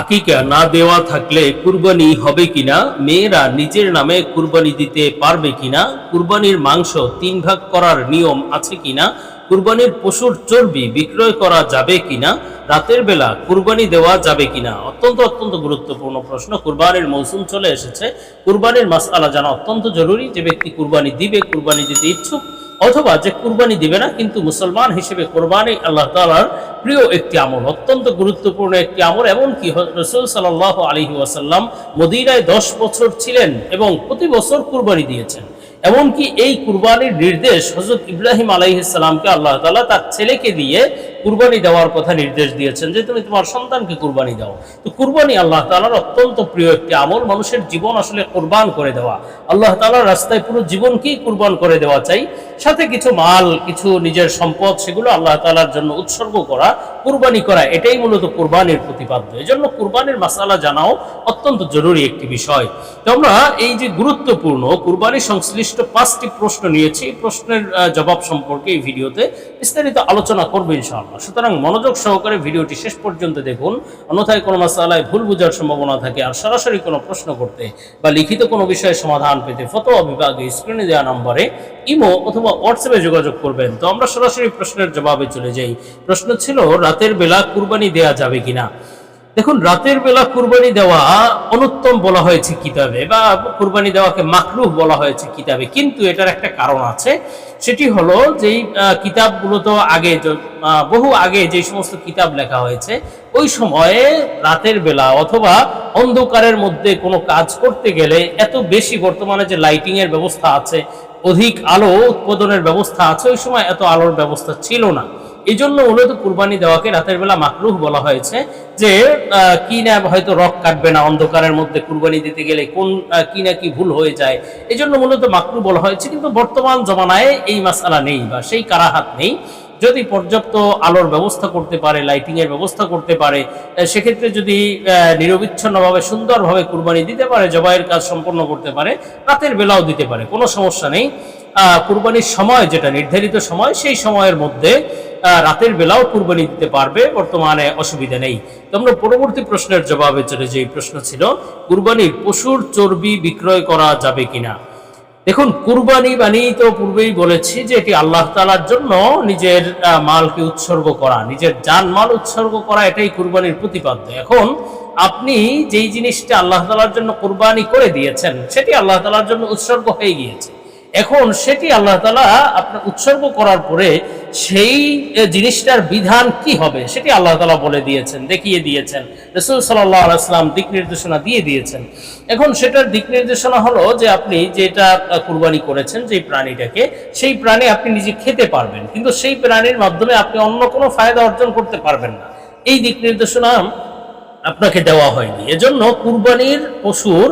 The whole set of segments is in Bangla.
আকিকা না দেওয়া থাকলে কুরবানি হবে কিনা, মেয়েরা নিজের নামে কুরবানি দিতে পারবে কিনা, কুরবানির মাংস তিন ভাগ করার নিয়ম আছে কিনা, কুরবানির পশুর চর্বি বিক্রয় করা যাবে কিনা, রাতের বেলা কুরবানি দেওয়া যাবে কিনা? অত্যন্ত অত্যন্ত গুরুত্বপূর্ণ প্রশ্ন। কুরবানির মৌসুম চলে এসেছে। কুরবানির মাসআলা জানা অত্যন্ত জরুরি। যে ব্যক্তি কুরবানি দিবে, কুরবানি দিতে ইচ্ছুক অথবা যে কুরবানি দিবে না, কিন্তু মুসলমান হিসেবে কোরবানি আল্লাহ তালার প্রিয় একটি আমল, অত্যন্ত গুরুত্বপূর্ণ একটি আমল। এমনকি রসুল সাল্লাহ আলহি ওয়াসাল্লাম মদিনায় দশ বছর ছিলেন এবং প্রতি বছর কুরবানি দিয়েছেন। এমনকি এই কুরবানির নির্দেশ হজরত ইব্রাহিম আলাইহিসাল্লামকে আল্লাহ তালা তার ছেলেকে দিয়ে কুরবানি দেওয়ার কথা নির্দেশ দিয়েছেন যে তুমি তোমার সন্তানকে কুরবানি দাও। তো কুরবানি আল্লাহ তালার অত্যন্ত প্রিয় একটি আমল, মানুষের জীবন আসলে কোরবান করে দেওয়া। আল্লাহ তালার রাস্তায় পুরো জীবনকেই কুরবান করে দেওয়া চাই। সাথে কিছু মাল, কিছু নিজের সম্পদ, সেগুলো আল্লাহ তালার জন্য উৎসর্গ করা কুরবানি করা, এটাই মূলত কুরবানির প্রতিপাদ্য। এই জন্য কুরবানির মাসালা জানাও অত্যন্ত জরুরি একটি বিষয়। তো আমরা এই যে গুরুত্বপূর্ণ কুরবানি সংশ্লিষ্ট পাঁচটি প্রশ্ন নিয়েছি, এই প্রশ্নের জবাব সম্পর্কে এই ভিডিওতে বিস্তারিত আলোচনা করব ইনশাআল্লাহ। সুতরাং মনোযোগ সহকারে ভিডিওটি শেষ পর্যন্ত দেখুন। অন্যথায় কোনো মাসালায় ভুল বোঝার সম্ভাবনা থাকে আর সরাসরি কোনো প্রশ্ন করতে বা লিখিত কোনো বিষয়ে সমাধান পেতে ফতোয়া বিভাগে স্ক্রিনে দেওয়া নম্বরে ইমো অথবা হোয়াটসঅ্যাপে যোগাযোগ করবেন। তো আমরা সরাসরি প্রশ্নের জবাবে চলে যাই। প্রশ্ন ছিল রাতের বেলা কুরবানি দেয়া যাবে কিনা? দেখুন, রাতের বেলা কুরবানি দেওয়া অনুত্তম বলা হয়েছে কিতাবে বা কুরবানি দেওয়াকে মাকরুহ বলা হয়েছে কিতাবে। কিন্তু এটার একটা কারণ আছে। সেটি হলো যেই কিতাবগুলো তো আগে বহু আগে যে সমস্ত কিতাব লেখা হয়েছে, ওই সময়ে রাতের বেলা অথবা অন্ধকারের মধ্যে কোনো কাজ করতে গেলে এত বেশি বর্তমানে যে লাইটিং এর ব্যবস্থা আছে, অধিক আলো উৎপাদনের ব্যবস্থা আছে, ওই সময় এত আলোর ব্যবস্থা ছিল না। এই জন্য মূলত কুরবানি দেওয়াকে রাতের বেলা মাকরুহ বলা হয়েছে যে কি না হয়তো রক কাটবে না অন্ধকারের মধ্যে কুরবানি দিতে গেলে, কোন কি না কি ভুল হয়ে যায়। এই জন্য মূলত মাকরু বলা হয়েছে, কিন্তু বর্তমান জমানায় এই মাসালা নেই বা সেই কারাহাত নেই। যদি পর্যাপ্ত আলোর ব্যবস্থা করতে পারে লাইটিং এর ব্যবস্থা করতে পারে সেক্ষেত্রে যদি নিরবিচ্ছিন্নভাবে, সুন্দরভাবে কুরবানি দিতে পারে, জবাইয়ের কাজ সম্পন্ন করতে পারে, রাতের বেলাও দিতে পারে, কোনো সমস্যা নেই। কুরবানির সময়, যেটা নির্ধারিত সময়, সেই সময়ের মধ্যে রাতের বেলাও কুরবানি দিতে পারবে, বর্তমানে অসুবিধা নেই। তোমরা পরবর্তী প্রশ্নের জবাবে চলে যে প্রশ্ন ছিল, কুরবানির পশুর চর্বি বিক্রয় করা যাবে কিনা? দেখুন, কুরবানি বানিয়ে তো পূর্বেই বলেছি যে এটি আল্লাহ তালার জন্য নিজের মালকে উৎসর্গ করা, নিজের জান মাল উৎসর্গ করা, এটাই কুরবানির প্রতিপাদ্য। এখন আপনি যেই জিনিসটা আল্লাহ তালার জন্য কুরবানি করে দিয়েছেন, সেটি আল্লাহ তালার জন্য উৎসর্গ হয়ে গিয়েছে। এখন সেটি আল্লাহ তালা আপনার উৎসর্গ করার পরে সেই জিনিসটার বিধান কি হবে সেটি আল্লাহ তালা বলে দিয়েছেন, দেখিয়ে দিয়েছেন। রসুল সাল্লাহ আলাইসলাম দিক নির্দেশনা দিয়ে দিয়েছেন। এখন সেটার দিক নির্দেশনা হলো যে আপনি যেটা কুরবানি করেছেন যে প্রাণীটাকে, সেই প্রাণী আপনি নিজে খেতে পারবেন, কিন্তু সেই প্রাণীর মাধ্যমে আপনি অন্য কোনো ফায়দা অর্জন করতে পারবেন না। এই দিক নির্দেশনা আপনাকে দেওয়া হয়নি। এজন্য কুরবানির পশুর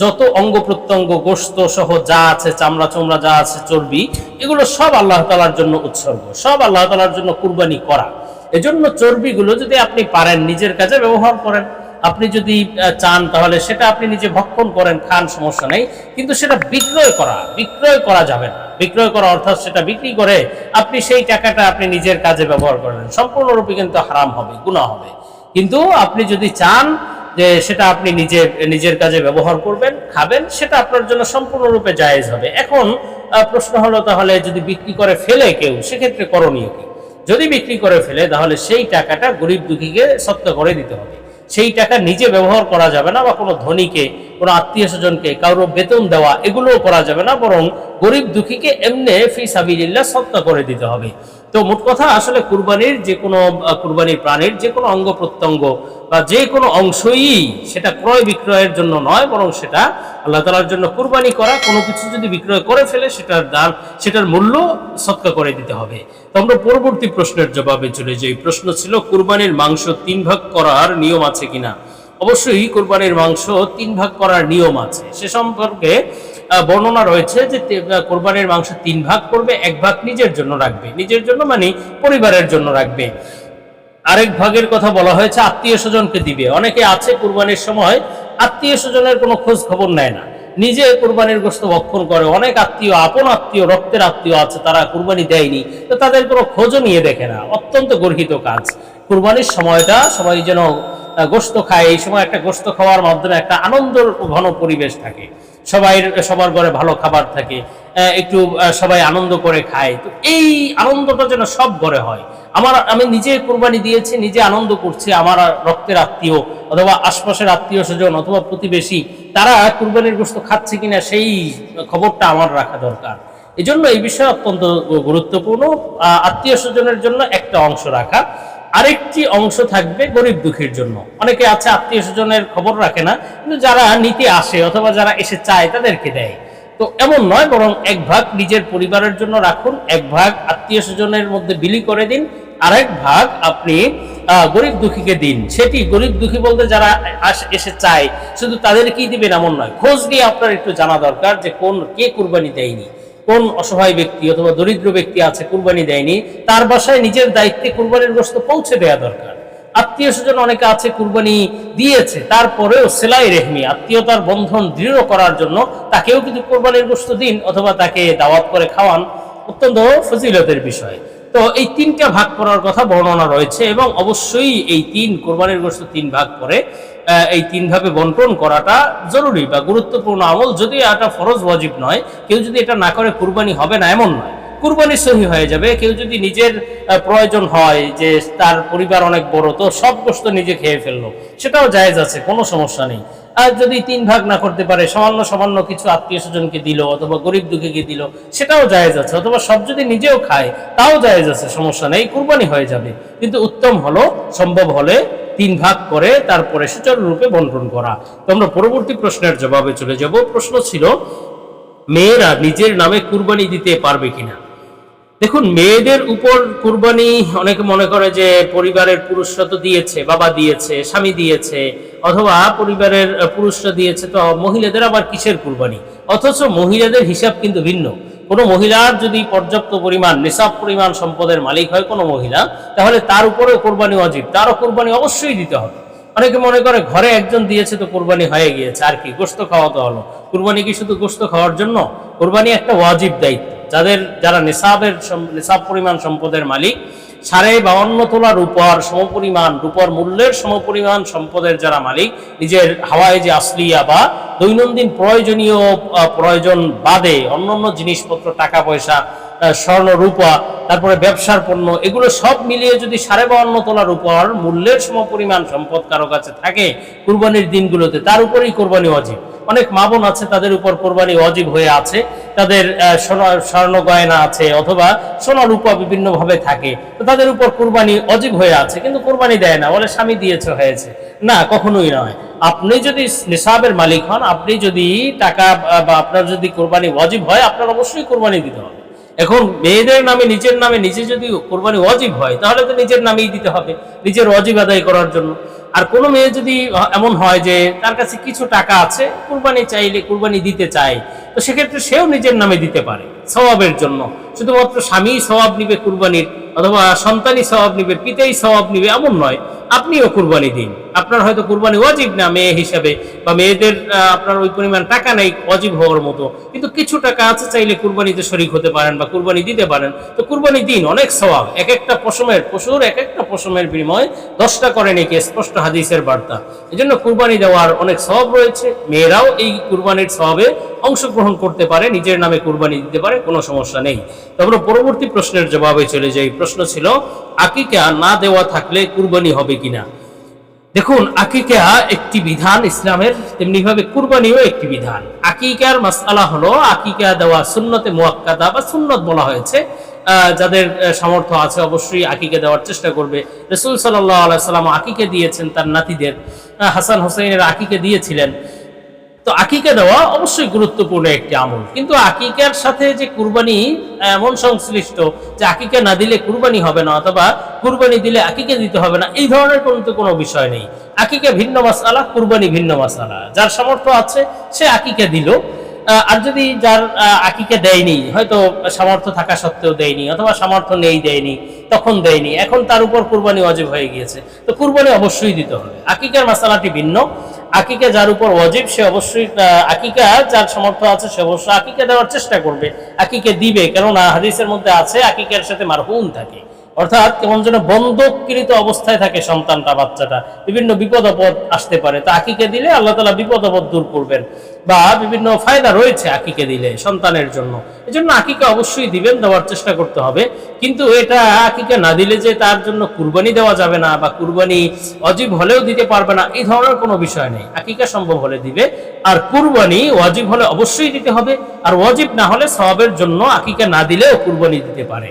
যত অঙ্গ প্রত্যঙ্গ গোস্ত সহ যা আছে, চামড়া চমড়া যা আছে, চর্বি, এগুলো সব আল্লাহ তালার জন্য উৎসর্গ। সব আল্লাহ তালার জন্য কুরবানি করা। এজন্য চর্বিগুলো যদি আপনি পারেন, নিজের কাজে ব্যবহার করেন। আপনি যদি চান, তাহলে সেটা আপনি নিজে ভক্ষণ করেন, খান, সমস্যা নেই। কিন্তু সেটা বিক্রয় করা বিক্রয় করা যাবে না। বিক্রয় করা অর্থাৎ সেটা বিক্রি করে আপনি সেই টাকাটা আপনি নিজের কাজে ব্যবহার করলেন সম্পূর্ণরূপে কিন্তু হারাম হবে গুণা হবে। কিন্তু আপনি যদি চান যে সেটা আপনি নিজের নিজের কাজে ব্যবহার করবেন, খাবেন, সেটা আপনার জন্য সম্পূর্ণরূপে জায়েজ হবে। এখন প্রশ্ন হলো তাহলে যদি বিক্রি করে ফেলে কেউ, সেক্ষেত্রে করণীয় কি? যদি বিক্রি করে ফেলে, তাহলে সেই টাকাটা গরিব দুঃখীকে সত্য করে দিতে হবে। সেই টাকা নিজে ব্যবহার করা যাবে না বা কোনো ধনীকে কোনো আত্মীয় স্বজনকে কারও বেতন দেওয়া, এগুলোও করা যাবে না, বরং গরিব দুঃখীকে এমনি ফি সাবিলিল্লাহ সত্য করে দিতে হবে। তো মোট কথা, আসলে কুরবানির যে কোনো কুরবানির প্রাণীর যে কোনো অঙ্গ প্রত্যঙ্গ বা যে কোনো অংশই সেটা ক্রয় বিক্রয়ের জন্য নয়, বরং সেটা আল্লাহ তালার জন্য কুরবানি করা, কোনো কিছু যদি বিক্রয় করে ফেলে, সেটার দাম সেটার মূল্য সৎকা করে দিতে হবে। তো আমরা পরবর্তী প্রশ্নের জবাবে চলে যাই। প্রশ্ন ছিল, কুরবানির মাংস তিন ভাগ করার নিয়ম আছে কিনা? অবশ্যই কুরবানির মাংস তিন ভাগ করার নিয়ম আছে। সে সম্পর্কে বর্ণনা রয়েছে যে কোরবানির মাংস তিন ভাগ করবে, এক ভাগ নিজের জন্য রাখবে। নিজের জন্য মানে পরিবারের জন্য রাখবে। আরেক ভাগের কথা বলা হয়েছে, আত্মীয় স্বজনকে দিবে। অনেকে আছে কুরবানির সময়, আত্মীয় স্বজনের কোনো খোঁজ খবর নেয় না। নিজে কুরবানির গোস্ত ভক্ষণ করে। অনেক আত্মীয়, আপন আত্মীয়, রক্তের আত্মীয় আছে, তারা কুরবানি দেয়নি। তো তাদের কোনো খোঁজও নিয়ে দেখে না। অত্যন্ত গর্হিত কাজ। কুরবানির সময়টা সবাই যেন গোশত খায়। এই সময় একটা গোস্ত খাওয়ার মাধ্যমে একটা আনন্দ ঘন পরিবেশ থাকে। সবাই, সবার ঘরে ভালো খাবার থাকে। একটু সবাই আনন্দ করে খায়। তো এই আনন্দটা যেন সব ঘরে হয়। আমার, আমি নিজে কোরবানি দিয়েছি, নিজে আনন্দ করছি। আমার রক্তের আত্মীয় অথবা আশপাশের আত্মীয় স্বজন অথবা প্রতিবেশী, তারা কুরবানির গোস্ত খাচ্ছে কিনা সেই খবরটা আমার রাখা দরকার। এই জন্য এই বিষয় অত্যন্ত গুরুত্বপূর্ণ। আত্মীয় স্বজনের জন্য একটা অংশ রাখা। আরেকটি অংশ থাকবে গরিব দুঃখীর জন্য। অনেকে আছে আত্মীয় স্বজনের খবর রাখে না, কিন্তু যারা নিতে আসে অথবা যারা এসে চায় তাদেরকে দেয়। তো এমন নয়, বরং এক ভাগ নিজের পরিবারের জন্য রাখুন, এক ভাগ আত্মীয় স্বজনের মধ্যে বিলি করে দিন, আরেক ভাগ আপনি গরিব দুঃখীকে দিন। সেটি গরিব দুঃখী বলতে যারা এসে চায়, শুধু তাদেরকেই দিবেন এমন নয়। খোঁজ নিয়ে আপনার একটু জানা দরকার যে কোন কে কুরবানি দেয়নি। কোন অসহায় ব্যক্তি অথবা দরিদ্র ব্যক্তি আছে, কুরবানি দেয়নি, তার বাসায় নিজের দায়িত্বে কুরবানির গোস্ত পৌঁছে দেওয়া দরকার। আত্মীয় স্বজন অনেকে আছে, কুরবানি দিয়েছে, তারপরেও সেলাই রেহমি, আত্মীয়তার বন্ধন দৃঢ় করার জন্য তাকেও কিন্তু কোরবানির গোস্ত দিন অথবা তাকে দাওয়াত করে খাওয়ান অত্যন্ত ফজিলতের বিষয়। তো এই তিনটা ভাগ করার কথা বর্ণনা রয়েছে এবং অবশ্যই এই তিন, কোরবানির গোষ্ঠ তিন ভাগ করে এই তিন ভাবে বন্টন করাটা জরুরি বা গুরুত্বপূর্ণ আমল। যদি এটা ফরজ ওয়াজিব নয়, কেউ যদি এটা না করে, কোরবানি হবে না, এমন নয়। কুরবানি সহি হয়ে যাবে। কেউ যদি নিজের প্রয়োজন হয় যে তার পরিবার অনেক বড়, তো সব গোস্ত নিজে খেয়ে ফেলল। সেটাও জায়েজ আছে, কোনো সমস্যা নেই। আর যদি তিন ভাগ না করতে পারে, সামান্য সামান্য কিছু আত্মীয় স্বজনকে দিল, অথবা গরিব দুঃখীকে দিল, সেটাও জায়েজ আছে। অথবা সব যদি নিজেও খায়, তাও জায়েজ আছে, সমস্যা নেই, কুরবানি হয়ে যাবে। কিন্তু উত্তম হলো, সম্ভব হলে তিন ভাগ করে তারপরে সুচারুরূপে বন্টন করা। তো আমরা পরবর্তী প্রশ্নের জবাবে চলে যাব। প্রশ্ন ছিল, মেয়েরা নিজের নামে কুরবানি দিতে পারবে কিনা? দেখুন, মেয়েদের উপর কুরবানি অনেকে মনে করে যে পরিবারের পুরুষরা তো দিয়েছে, বাবা দিয়েছে, স্বামী দিয়েছে, অথবা পরিবারের পুরুষরা দিয়েছে, তো মহিলাদের আবার কিসের কুরবানি? অথচ মহিলাদের হিসাব কিন্তু ভিন্ন। কোনো মহিলার যদি পর্যাপ্ত পরিমাণ, নিসাব পরিমাণ সম্পদের মালিক হয় কোনো মহিলা, তাহলে তার উপরেও কোরবানি অজীব। তারও কোরবানি অবশ্যই দিতে হবে। অনেকে মনে করে, ঘরে একজন দিয়েছে তো কোরবানি হয়ে গিয়েছে, আর কি গোস্ত খাওয়াতে হলো। কোরবানি কি শুধু গোস্ত খাওয়ার জন্য? কোরবানি একটা ওয়াজিব দায়িত্ব। যাদের, যারা নিসাবের নিসাব পরিমাণ সম্পদের মালিক, সাড়ে বাউন্ন তোলা রূপর সমপরিমাণ, রূপর মূল্যের সমপরিমাণ সম্পদের যারা মালিক, নিজের হাওয়ায় যে আসলিয়া বা দৈনন্দিন প্রয়োজনীয় প্রয়োজন বাদে অন্যান্য জিনিসপত্র, টাকা পয়সা স্বর্ণ, রূপা, তারপরে ব্যবসার পণ্য, এগুলো সব মিলিয়ে যদি সাড়ে বাউন্ন তোলার উপর মূল্যের সমপরিমাণ সম্পদ কারও কাছে থাকে, কুরবানির দিনগুলোতে, তার উপরেই কোরবানি অজীব অনেক মা বোন আছে, তাদের উপর কোরবানি অজীব হয়ে আছে। তাদের স্বর্ণ গয়না আছে অথবা সোনা রূপা বিভিন্ন ভাবে থাকে। তো তাদের উপর কোরবানি অজীব হয়ে আছে, কিন্তু কোরবানি দেয় না। বলে স্বামী দিয়েছে, হয়েছে। না, কখনোই নয়। আপনি যদি নিসাবের মালিক হন, আপনি যদি টাকা বা আপনার যদি কোরবানি অজীব হয়, আপনার অবশ্যই কোরবানি দিতে হবে। এখন মেয়েদের নামে, নিজের নামে নিজে যদি কোরবানি অজীব হয়, তাহলে তো নিজের নামেই দিতে হবে, নিজের অজীব আদায় করার জন্য। আর কোনো মেয়ে যদি এমন হয় যে তার কাছে কিছু টাকা আছে, কুরবানি চাইলে কুরবানি দিতে চায়, তো সেক্ষেত্রে সেও নিজের নামে দিতে পারে সওয়াবের জন্য। শুধুমাত্র স্বামী সওয়াব নিবে কুরবানির অথবা সন্তানই সওয়াব নিবে, পিতাই সওয়াব নিবে, এমন নয়। আপনিও কুরবানি দিন। আপনার হয়তো কুরবানি ওয়াজিব না মেয়ে হিসাবে, বা মেয়েদের আপনার ওই পরিমাণ টাকা নেই ওয়াজিব হওয়ার মতো। কিন্তু কিছু টাকা আছে চাইলে কুরবানিতে শরিক হতে পারেন বা কুরবানি দিতে পারেন। তো কুরবানি দিন, অনেক স্বভাব এক একটা পশমের, পশুর এক একটা পশমের বিনিময়ে দশটা করে নাকি, স্পষ্ট হাদিসের বার্তা। এই জন্য কুরবানি দেওয়ার অনেক সব রয়েছে। মেয়েরাও এই কুরবানির স্বভাবে অংশগ্রহণ করতে পারে, নিজের নামে কুরবানি দিতে পারে, কোনো সমস্যা নেই। তারপরে পরবর্তী প্রশ্নের জবাবে চলে যাই। প্রশ্ন ছিল, আকিকা না দেওয়া থাকলে কুরবানি হবে কিনা? দেখুন, আকিকা একটি বিধান ইসলামের, তেমনিভাবে কুরবানিও একটি বিধান। আকিকার মাসালা হলো, আকিকা দেওয়া সুন্নতে মোয়াক্কাদা বা সুন্নত বলা হয়েছে। যাদের সামর্থ্য আছে অবশ্যই আকিকে দেওয়ার চেষ্টা করবে। রসুল সাল্লাহ আলাইসাল্লাম আকিকে দিয়েছেন তার নাতিদের। হাসান হোসেনের আকিকে দিয়েছিলেন। তো আকিকা দেওয়া অবশ্যই গুরুত্বপূর্ণ একটি আমল। কিন্তু আকিকার সাথে যে কুরবানি এমন সংশ্লিষ্ট যে আকিকা না দিলে কুরবানি হবে না অথবা কুরবানি দিলে আকিকা দিতে হবে না, এই ধরনের কিন্তু কোনো বিষয় নেই। আকিকা ভিন্ন মাসালা, কুরবানি ভিন্ন মাসালা। যার সামর্থ্য আছে, সে আকিকা দিল। আর যদি যার আকিকা দেয়নি, হয়তো সামর্থ্য থাকা সত্ত্বেও দেয়নি অথবা সামর্থ্য নেই, দেয়নি, তখন দেয়নি, এখন তার উপর কুরবানি অজীব হয়ে গিয়েছে। তো কুরবানি অবশ্যই দিতে হবে। আকিকার মাসালাটি ভিন্ন আকিকা যার উপর ওয়াজিব, সে অবশ্যই আকিকা যার সমর্থ আছে, সে অবশ্যই আকিকা দেওয়ার চেষ্টা করবে, আকিকে দিবে। কেননা হাদিসের মধ্যে আছে, আকিকার সাথে মারহুম থাকে। অর্থাৎ কেমন যেন বন্ধকৃত অবস্থায় থাকে সন্তানটা, বাচ্চাটা। বিভিন্ন বিপদ আসতে পারে। তা আকিকে দিলে আল্লাহ তালা বিপদ আপদ দূর করবেন। বা বিভিন্ন ফায়দা রয়েছে আকিকে দিলে সন্তানের জন্য। এই জন্য আকিকে অবশ্যই দিবেন, দেওয়ার চেষ্টা করতে হবে। কিন্তু এটা আকিকে না দিলে যে তার জন্য কুরবানি দেওয়া যাবে না বা কুরবানি অজীব হলেও দিতে পারবে না, এই ধরনের কোনো বিষয় নেই। আকিকা সম্ভব হলে দিবে, আর কুরবানি ওয়াজিব হলে অবশ্যই দিতে হবে, আর ওয়াজিব না হলে সবের জন্য আকিকে না দিলেও কুরবানি দিতে পারে।